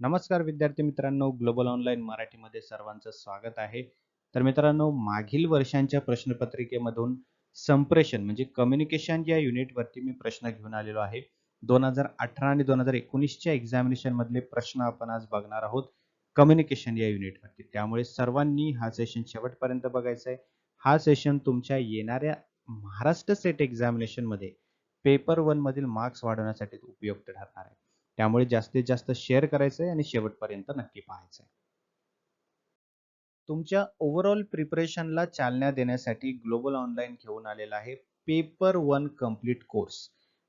नमस्कार विद्यार्थी मित्रांनो ग्लोबल ऑनलाईन मराठीमध्ये सर्वांचं स्वागत आहे. तर मित्रांनो मागील वर्षांच्या प्रश्नपत्रिकेमधून संप्रेषण म्हणजे कम्युनिकेशन या युनिटवरती मी प्रश्न घेऊन आलेलो आहे. दोन हजार अठरा आणि दोन हजार एकोणीसच्या एक्झामिनेशन मधले प्रश्न आपण आज बघणार आहोत कम्युनिकेशन या युनिटवरती त्यामुळे सर्वांनी हा सेशन शेवटपर्यंत बघायचा आहे हा सेशन तुमच्या येणाऱ्या महाराष्ट्र सेट एक्झामिनेशनमध्ये पेपर वन मधील मार्क्स वाढवण्यासाठी उपयुक्त ठरणार आहे. त्यामुळे जास्तीत जास्त शेअर करायचं आहे आणि शेवटपर्यंत नक्की पाहायचं आहे तुमच्या ओव्हरऑल प्रिपरेशनला चालना देण्यासाठी ग्लोबल ऑनलाईन घेऊन आलेला आहे पेपर वन कंप्लीट कोर्स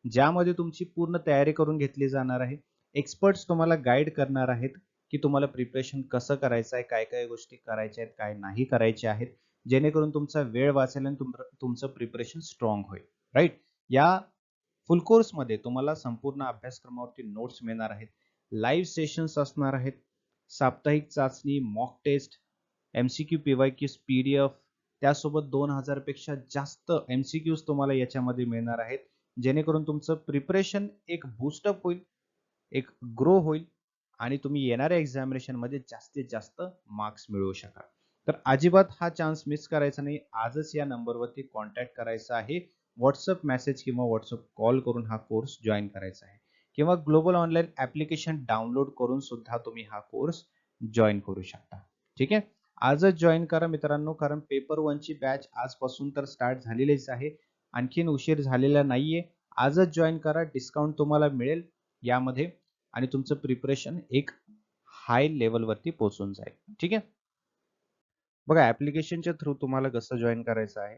ज्यामध्ये तुमची पूर्ण तयारी करून घेतली जाणार आहे. एक्सपर्ट्स तुम्हाला गाईड करणार आहेत की तुम्हाला प्रिपरेशन कसं करायचं आहे काय काय गोष्टी करायच्या आहेत काय नाही करायच्या आहेत. जेणेकरून तुमचा वेळ वाचेल आणि तुमचं प्रिपरेशन स्ट्रॉंग होईल. राईट या फुल कोर्समध्ये तुम्हाला संपूर्ण अभ्यासक्रमावरती नोट्स मिळणार आहेत. लाईव्ह सेशन्स असणार आहेत. साप्ताहिक चाचणी mock test M C Q P Y Qs P D F त्यासोबत दोन हजारपेक्षा जास्त एम सी क्यूज तुम्हाला याच्यामध्ये मिळणार आहेत. जेणेकरून तुमचं प्रिपरेशन एक बूस्टअप होईल एक ग्रो होईल आणि तुम्ही येणाऱ्या एक्झामिनेशनमध्ये जास्तीत जास्त मार्क्स मिळवू शकाल. तर अजिबात हा चान्स मिस करायचा नाही. आजच या नंबरवरती कॉन्टॅक्ट करायचा आहे. व्हॉट्सअप मेसेज किंवा व्हॉट्सअप कॉल करून हा कोर्स जॉईन करायचा आहे. किंवा ग्लोबल ऑनलाईन ऍप्लिकेशन डाउनलोड करून सुद्धा तुम्ही हा कोर्स जॉईन करू शकता. ठीक आहे? आजच जॉईन करा मित्रांनो कारण पेपर वनची बॅच आजपासून तर स्टार्ट झालेलीच आहे. आणखीन उशीर झालेला नाहीये. आजच जॉईन करा डिस्काउंट तुम्हाला मिळेल यामध्ये आणि तुमचं प्रिपरेशन एक हाय लेवलवरती पोहोचून जाईल. ठीक आहे? बघा ऍप्लिकेशनच्या थ्रू तुम्हाला कसं जॉईन करायचं आहे?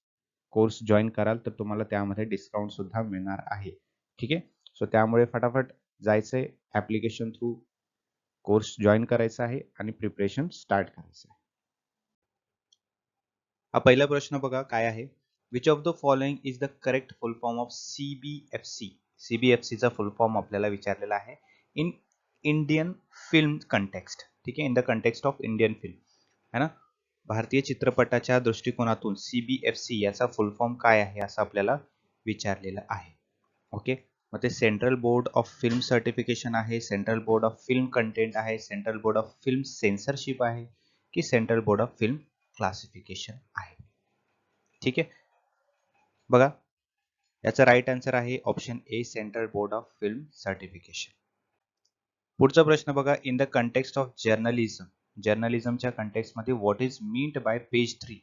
कोर्स जॉईन कराल तर तुम्हाला त्यामध्ये डिस्काउंट सुद्धा मिळणार आहे. ठीक आहे? सो त्यामुळे फटाफट जायचंय ऍप्लिकेशन थ्रू कोर्स जॉईन करायचा आहे आणि प्रिपरेशन स्टार्ट करायचं आहे. हा पहिला प्रश्न बघा काय आहे? Which of the following is the correct full form of C B F C C B F सीचा फुल फॉर्म आपल्याला विचारलेला आहे. इन इंडियन फिल्म कंटेक्स्ट ठीक आहे? In the context of Indian film है ना? भारतीय चित्रपटाच्या दृष्टिकोनातून सीबीएफसी याचा फुल फॉर्म काय आहे असं आपल्याला विचारलेलं आहे. ओके मग ते central board of film certification आहे central board of film content आहे central board of film censorship आहे की central board of film classification आहे. ठीक आहे? बघा. याचा राईट आन्सर आहे option A central board of film certification पुढचा प्रश्न बघा. In the context of journalism जर्नलिझमच्या कंटेक्समध्ये what is meant by page three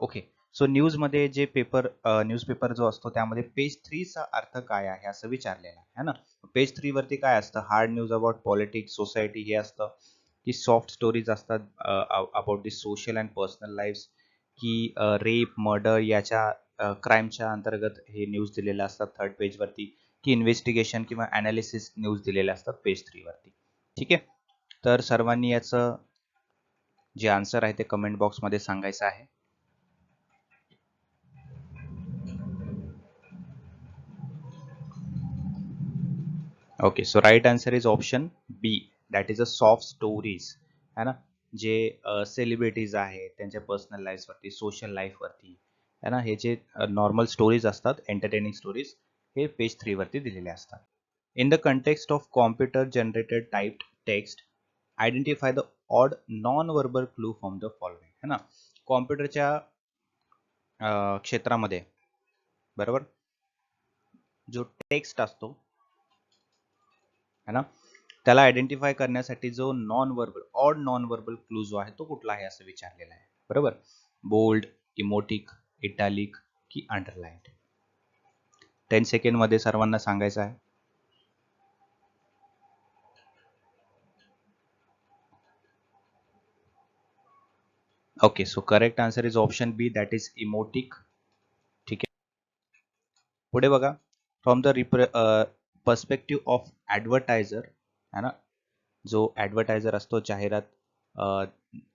okay so न्यूजमध्ये जे पेपर न्यूजपेपर जो असतो त्यामध्ये पेज थ्रीचा अर्थ काय आहे असं विचारलेलं आहे ना? पेज थ्री वरती काय असतं? Hard news about politics society हे असतं की सॉफ्ट स्टोरीज असतात about the social and personal life की रेप मर्डर याच्या क्राईमच्या अंतर्गत हे न्यूज दिलेले असतात थर्ड पेजवरती की इन्व्हेस्टिगेशन किंवा अनालिसिस न्यूज दिलेले असतात पेज थ्रीवरती ठीक आहे? तर सर्वांनी याचं जे आन्सर आहे ते कमेंट बॉक्समध्ये सांगायचं आहे. Okay so right answer is option B that is a soft stories है ना? जे सेलिब्रिटीज आहेत त्यांच्या पर्सनल लाईफवरती सोशल लाईफवरती है ना? हे जे नॉर्मल स्टोरीज असतात एंटरटेनिंग स्टोरीज हे पेज थ्रीवरती दिलेले असतात. In the context of computer generated type text identify the odd non verbal clue from the following है ना? कॉम्प्युटरच्या क्षेत्रामध्ये बरोबर? जो टेक्स्ट असतो है ना? त्याला आयडेंटिफाय करण्यासाठी जो non verbal odd non verbal clue जो आहे तो कुठला आहे असं विचारलेला आहे. बरोबर? बोल्ड इमोटिक इटालिक की अंडरलाईन टेन सेकंडमध्ये सर्वांना सांगायचं आहे. Okay so correct answer is option B that is emotic ठीक आहे पुढे बघा. फ्रॉम द रिप्रे पर्स्पेक्टिव्ह ऑफ ॲडव्हर्टायझर है ना? जो ॲडव्हर्टायझर असतो जाहिरात uh,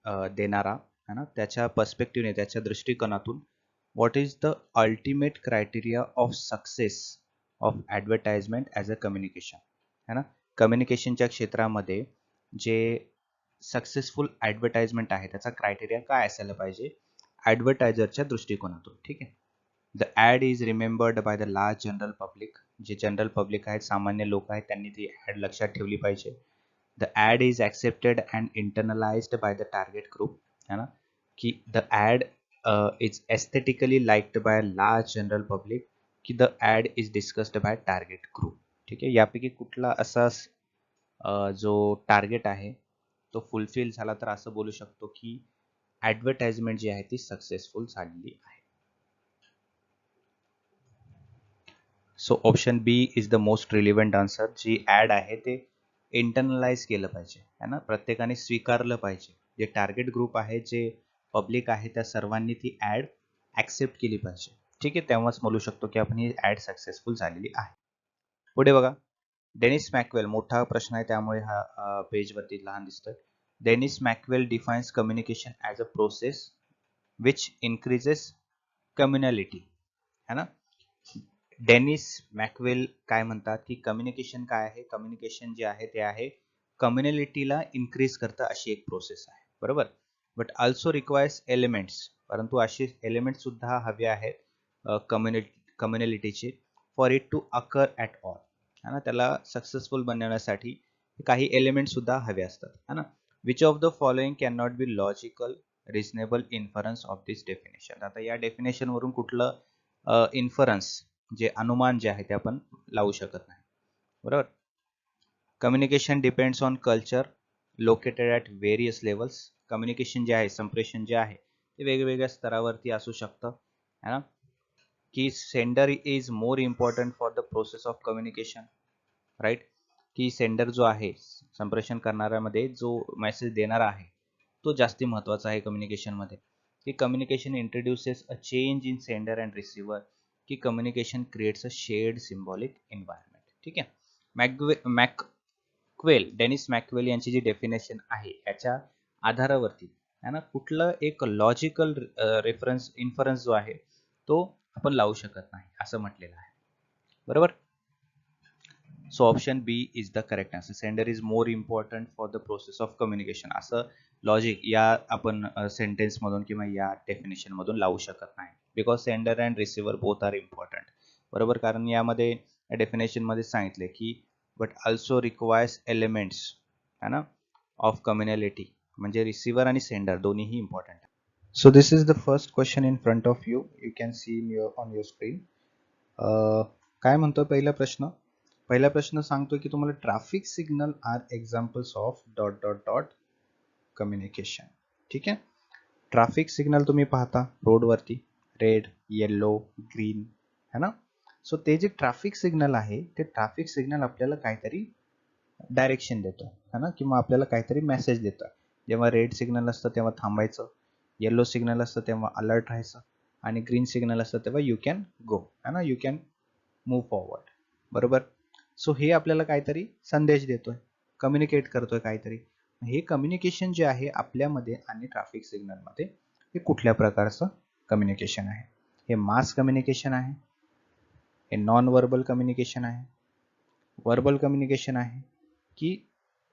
uh, देणारा है ना? त्याच्या पर्स्पेक्टिव्हने त्याच्या दृष्टिकोनातून what is the ultimate criteria of success of advertisement as a communication है ना? कम्युनिकेशनच्या क्षेत्रामध्ये जे सक्सेसफुल ॲडव्हर्टाइजमेंट आहे. त्याचा क्रायटेरिया काय असायला पाहिजे? ॲडव्हर्टायझरच्या दृष्टिकोनातून ठीक आहे? The ad is remembered by the large general public जे जनरल पब्लिक आहेत सामान्य लोक आहेत त्यांनी ती ॲड लक्षात ठेवली पाहिजे. The ad is accepted and internalised by the target group है ना? की the ad is aesthetically liked by large general public की the ad is discussed by target group ठीक आहे? यापैकी कुठला असा uh, जो टार्गेट आहे तो फुलफिल झाला तर असं बोलू शकतो की ॲडव्हर्टाइजमेंट जी आहे ती सक्सेसफुल झालेली आहे. So option B is the most relevant answer G ad आहे ते इंटरनलाइज केलं पाहिजे है ना? प्रत्येकाने स्वीकारलं पाहिजे. जे टार्गेट ग्रुप आहे जे पब्लिक आहे त्या सर्वांनी ती ॲड ॲक्सेप्ट केली पाहिजे. ठीक आहे? तेव्हाच बोलू शकतो की आपण ही ॲड सक्सेसफुल झालेली आहे. पुढे बघा. डेनिस मॅकवेल मोठा प्रश्न आहे त्यामुळे हा पेजवरती लहान दिसतोय. Dennis McQuail defines communication as a process which increases communality है ना? डेनिस मॅकवेल काय म्हणतात की कम्युनिकेशन काय आहे? कम्युनिकेशन जे आहे ते आहे कम्युनॅलिटीला इन्क्रीज करतं अशी एक प्रोसेस आहे. बरोबर? बट ऑल्सो रिक्वायर्स एलिमेंट्स परंतु असे एलिमेंट सुद्धा हवे आहेत community कम्युनॅलिटीचे for it to occur at all है ना त्याला सक्सेसफुल बनवण्यासाठी काही एलिमेंट सुद्धा हवे असतात है ना? Which of the following can not be logical reasonable inference of this definition आता या डेफिनेशनवरून कुठलं इन्फरन्स जे अनुमान जे आहे ते आपण लावू शकत नाही. बरोबर? Communication depends on culture located at various levels communication जे आहे संप्रेषण जे आहे ते वेगवेगळ्या स्तरावरती असू शकतं है ना? की sender is more important for the process of communication right की सेंडर जो आहे संप्रेषण करणाऱ्यामध्ये जो मेसेज देणारा आहे तो जास्ती महत्त्वाचा आहे कम्युनिकेशनमध्ये की communication introduces a change in sender and receiver की communication creates a shared symbolic environment ठीक आहे? मॅकवे मॅकक्वेल डेनिस मॅकवेल यांची जी डेफिनेशन आहे याच्या आधारावरती है ना? कुठलं एक लॉजिकल रेफरन्स इन्फरन्स जो आहे तो आपण लावू शकत नाही असं म्हटलेलं आहे. बरोबर? So option B is the correct answer sender is more important for the process of communication असं लॉजिक या आपण सेंटेन्समधून किंवा या डेफिनेशनमधून लावू शकत नाही. Because sender and receiver both are important बरोबर? कारण यामध्ये डेफिनेशनमध्ये सांगितले की बट ऑल्सो रिक्वायर्स एलिमेंट्स है ना ऑफ कम्युनॅलिटी म्हणजे रिसिव्हर आणि सेंडर दोन्हीही important so this is the first question in front of you you can see in your on your screen काय म्हणतो पहिला प्रश्न? पहिला प्रश्न सांगतो की तुम्हाला traffic signal are examples of dot dot dot communication ठीक आहे? ट्रॅफिक सिग्नल तुम्ही पाहता रोडवरती रेड येल्लो ग्रीन है ना? सो ते जे ट्रॅफिक सिग्नल आहे ते ट्रॅफिक सिग्नल आपल्याला काहीतरी डायरेक्शन देतो. है ना? किंवा आपल्याला काहीतरी मेसेज देतं. जेव्हा रेड सिग्नल असतं तेव्हा थांबायचं. येल्लो सिग्नल असतं तेव्हा अलर्ट राहायचं आणि ग्रीन सिग्नल असतं तेव्हा यू कॅन गो है ना? यू कॅन मूव फॉरवर्ड बरोबर? सो हे आपल्याला काहीतरी संदेश देतोय. कम्युनिकेट करतोय काहीतरी. हे कम्युनिकेशन जे आहे आपल्यामध्ये आणि ट्रॅफिक सिग्नलमध्ये हे कुठल्या प्रकारचं कम्युनिकेशन आहे? हे मास कम्युनिकेशन आहे? हे नॉन वर्बल कम्युनिकेशन आहे? वर्बल कम्युनिकेशन आहे की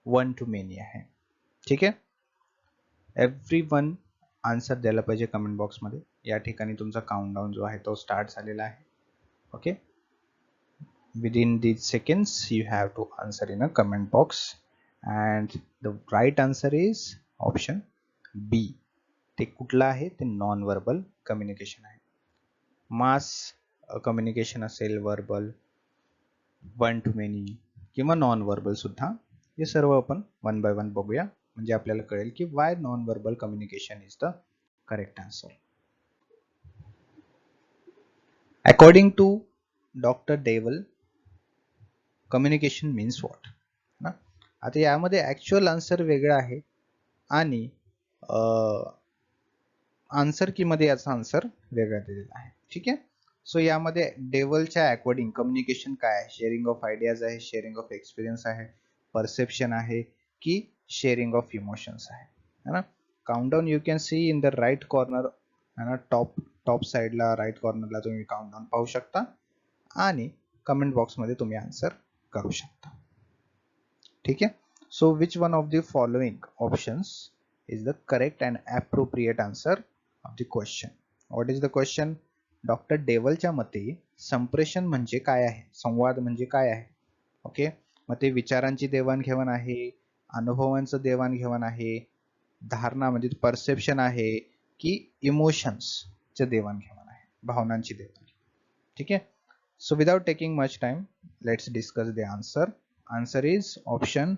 वन टू मेनी आहे? ठीक आहे? एव्हरी वन आन्सर द्यायला पाहिजे कमेंट बॉक्समध्ये या ठिकाणी तुमचा काउंटडाऊन जो आहे तो स्टार्ट झालेला आहे. Okay within these seconds you have to answer in a comment box. And the right answer is option B. ते कुठलं आहे? ते नॉन वर्बल कम्युनिकेशन आहे मास कम्युनिकेशन असेल वर्बल वन टू मेनी किंवा नॉन वर्बल सुद्धा. हे सर्व आपण वन बाय वन बघूया. म्हणजे आपल्याला कळेल की why non verbal communication is the correct answer according to doctor Dale communication means what ना? आता यामध्ये ॲक्च्युअल आन्सर वेगळा आहे आणि आन्सर की मध्ये याचा आन्सर वेगळा दिलेला आहे. ठीक आहे? सो यामध्ये डेवलच्या अकॉर्डिंग कम्युनिकेशन काय आहे? शेअरिंग ऑफ आयडियाज आहे शेअरिंग ऑफ एक्सपिरियन्स आहे परसेप्शन आहे की शेअरिंग ऑफ इमोशन्स आहे. है ना? Countdown you can see in the right corner है ना? टॉप टॉप साईडला राईट कॉर्नरला तुम्ही काउंटडाऊन पाहू शकता. आणि कमेंट बॉक्समध्ये तुम्ही आन्सर करू शकता. ठीक आहे? So which one of the following options is the correct and appropriate answer of the question what is the question doctor डेवलच्या मते संप्रेषण म्हणजे काय आहे? संवाद म्हणजे काय आहे? ओके मग ते विचारांची देवाणघेवाण आहे अनुभवांचं देवाणघेवाण आहे धारणा म्हणजे परसेप्शन आहे की इमोशन्सचे देवाणघेवाण आहे भावनांची देवाण ठीक आहे? So without taking much time let's discuss the answer answer is option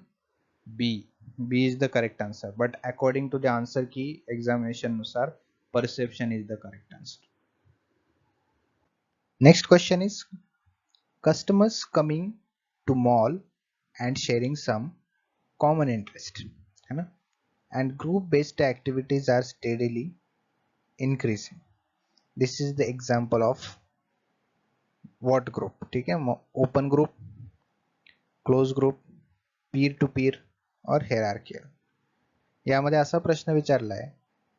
B B is the correct answer but according to the answer की एक्झामिनेशननुसार perception is the correct answer next question is customers coming to mall and sharing some common interest है ना? And group based activities are steadily increasing this is the example of what group ठीक है? Open group close group peer to peer और हेर R care यामध्ये असा प्रश्न विचारला आहे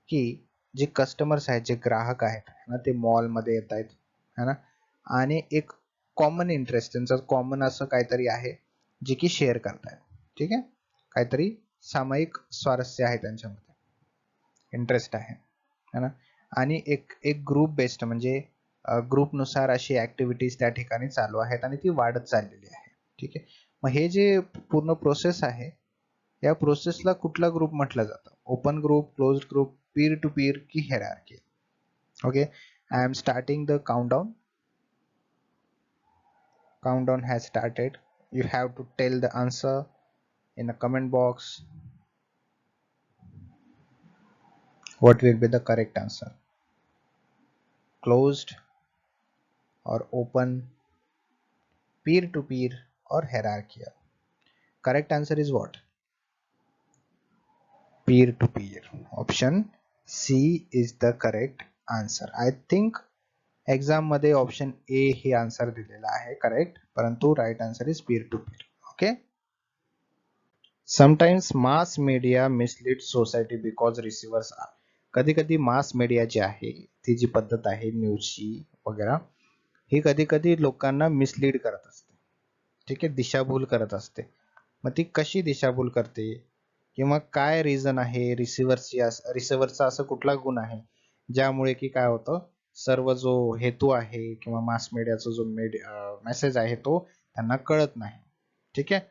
की जे कस्टमर्स आहेत जे ग्राहक आहेत है ना? ते मॉलमध्ये येत आहेत है ना? आणि एक कॉमन इंटरेस्ट त्यांचा कॉमन असं काहीतरी आहे जे की शेअर करतायत. ठीक आहे? काहीतरी सामायिक स्वारस्य आहे त्यांच्यामध्ये. इंटरेस्ट आहे. है ना? आणि एक एक ग्रुप बेस्ड म्हणजे ग्रुपनुसार अशी ऍक्टिव्हिटीज त्या ठिकाणी चालू आहेत आणि ती वाढत चाललेली आहे. ठीक आहे? मग हे जे पूर्ण प्रोसेस आहे या प्रोसेसला कुठला ग्रुप म्हटलं जातं? Open group close group peer to peer की hierarchy okay I am starting the countdown countdown has started. You have to tell the answer. in the comment box what will be the correct answer closed or open peer to peer or hierarchical correct answer is what peer to peer option c is the correct answer i think exam मध्ये option A हे answer दिलेला आहे correct परंतु right answer is peer to peer okay Sometimes mass media mislead society because receivers are कधी कधी mass media जी आहे ती जी पद्धत आहे न्यूजची वगैरे ही कधी कधी लोकांना मिसलीड करत असते. ठीक आहे? दिशाभूल करत असते. मग ती कशी दिशाभूल करते? किंवा काय रिझन आहे? रिसिव्हरची रिसिव्हरचा असं कुठला गुण आहे? ज्यामुळे की काय होतं? सर्व जो हेतू आहे किंवा मास मीडियाचा जो मेसेज आहे तो त्यांना कळत नाही. ठीक आहे?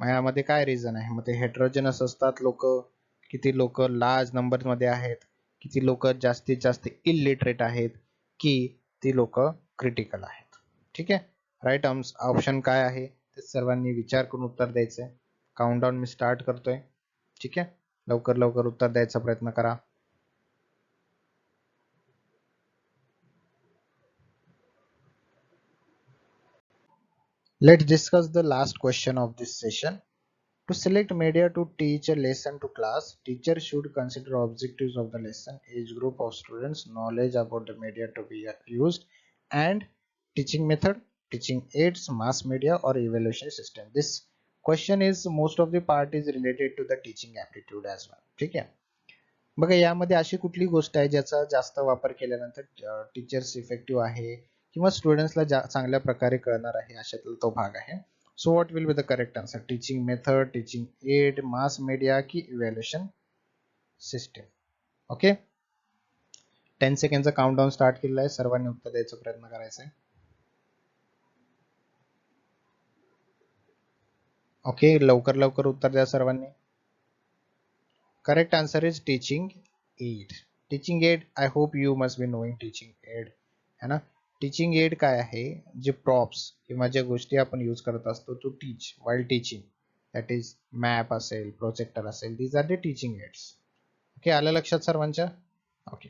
मग यामध्ये काय रिझन आहे? मग ते हेट्रोजनस असतात लोक. किती लोक लार्ज नंबरमध्ये आहेत. किती लोक जास्तीत जास्त इलिटरेट आहेत. की ती लोक क्रिटिकल आहेत. ठीक आहे? राईट ऑप्शन काय आहे? ते सर्वांनी विचार करून उत्तर द्यायचंय. काउंटडाऊन मी स्टार्ट करतोय. ठीक आहे? लवकर लवकर उत्तर द्यायचा प्रयत्न करा. Let's discuss the last question of this session. To select media to teach a lesson to class, teacher should consider objectives of the lesson, age group of students, knowledge about the media to be used, and teaching method, teaching aids, mass media or evaluation system. This question is most of the part is related to the teaching aptitude as well. ठीक आहे बघा यामध्ये अशी कुठली गोष्ट आहे ज्याचा जास्त वापर केल्यानंतर टीचर्स इफेक्टिव्ह आहे किंवा स्टुडंट्सला चांगल्या प्रकारे कळणार आहे अशातला तो भाग आहे. So what will be the correct answer teaching method teaching aid mass media की इव्हॅल्युएशन सिस्टीम ओके टेन सेकंडचा काउंटडाऊन स्टार्ट केलेला आहे. सर्वांनी उत्तर द्यायचा प्रयत्न करायचा आहे. ओके लवकर लवकर उत्तर द्या सर्वांनी. Correct answer is teaching aid teaching aid I hope you must be knowing teaching aid है ना? टीचिंग एड काय आहे? जे प्रॉप्स किंवा ज्या गोष्टी आपण यूज करत असतो to teach while teaching that is map असेल प्रोजेक्टर असेल these are the teaching aids okay आलं लक्षात सर्वांच्या? ओके